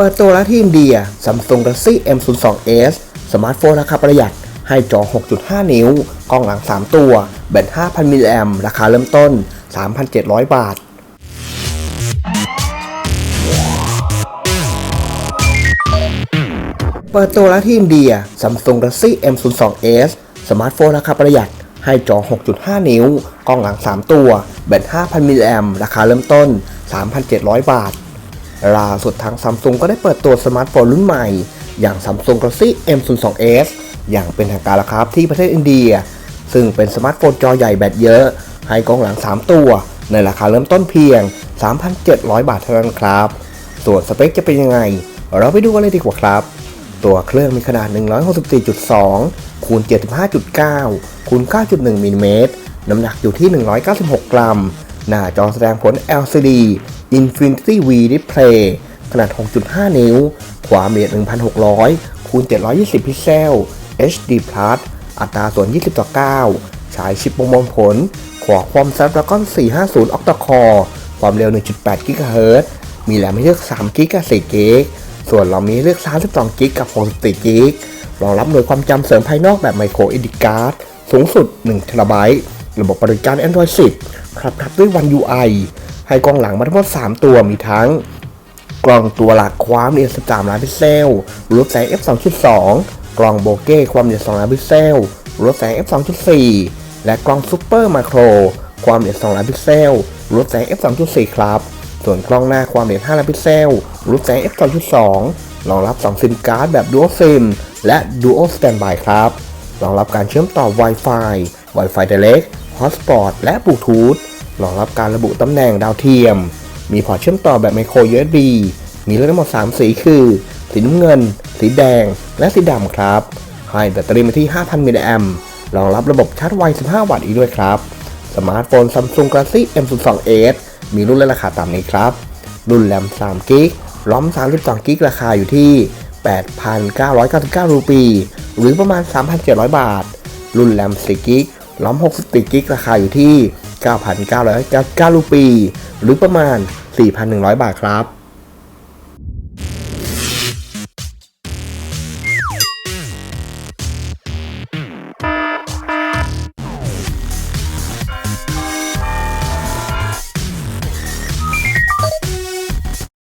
เปิดตัวแล้วที่อินเดีย Samsung Galaxy M02s สมาร์ทโฟนราคาประหยัด ให้จอ 6.5 นิ้ว กล้องหลัง 3 ตัว แบต 5,000 มิลลิแอมราคาเริ่มต้น 3,700 บาท เปิดตัวแล้วที่อินเดีย Samsung Galaxy M02s สมาร์ทโฟนราคาประหยัด ให้จอ 6.5 นิ้ว กล้องหลัง 3 ตัว แบต 5,000 มิลลิแอมราคาเริ่มต้น 3,700 บาท ล่าสุดทางซัมซุงก็ได้เปิดตัวสมาร์ทโฟนรุ่นใหม่ อย่าง Samsung Galaxy M02s อย่างเป็นทางการแล้วครับที่ประเทศอินเดีย ซึ่งเป็นสมาร์ทโฟนจอใหญ่แบตเยอะ ให้กล้องหลัง 3 ตัว ในราคาเริ่มต้นเพียง 3,700 บาทเท่านั้นครับ ส่วนสเปคจะเป็นยังไง เราไปดูกันเลยดีกว่าครับ ตัวเครื่องมีขนาด 164.2คูณ75.9คูณ9.1มิลลิเมตรน้ำหนักอยู่ที่ 196 กรัม หน้าจอแสดงผล LCD Infinity V Display ขนาด 6.5 นิ้ว ความละเอียด 1,600 คูณ 720 พิกเซล HD Plus อัตราส่วน 20 ต่อ 9 ใช้ชิปประมวลผล Qualcomm Snapdragon 450 Octa Core ความเร็ว 1.8 GHz มีแรมให้เลือก 3 g กับ4 g ส่วนเรามีเลือก 32 g กับ 64 g รองรับหน่วยความจำเสริมภายนอกแบบ Micro SD Card สูงสุด 1 t b ระบบบริการ Android 10 ครับทับด้วย One UI ให้กล้องหลังมาทั้งหมด 3 ตัวมีทั้ง กล้องตัวหลักความละเอียด13 ล้านพิกเซลรูปแสง f 2.2 กล้องโบเก้ความละเอียด2ล้านพิกเซลรูปแสง f 2.4 และกล้องซูเปอร์มาโครความละเอียด2ล้านพิกเซลรูปแสง f 2.4 ครับ ส่วนกล้องหน้าความละเอียด5ล้านพิกเซลรูปแสง f 2.2 รองรับ 2 ซิมการ์ดแบบ Dual SIM และ Dual Standby ครับ รองรับการเชื่อมต่อ Wi-Fi Wi-Fi Direct Hotspot และ Bluetooth รองรับการระบุตำแหน่งดาวเทียม มีพอร์ตเชื่อมต่อแบบ Micro USB มีเลือกทั้งหมด 3 สีคือ สีน้ำเงิน สีแดง และสีดำครับ ให้แบตเตอรี่มาที่ 5,000 มิลลิแอมรองรับระบบชาร์จไว 15 วัตต์อีกด้วยครับ สมาร์ทโฟน Samsung Galaxy M02s มีรุ่นและราคาตามนี้ครับ รุ่นแรม3กิกล้อม 32กิกราคาอยู่ที่ 8,999 รูปี หรือประมาณ 3,700 บาท รุ่นแรม4กิก ล้อม64กิกราคาอยู่ที่ 9,999 รูปี หรือประมาณ 4,100 บาทครับ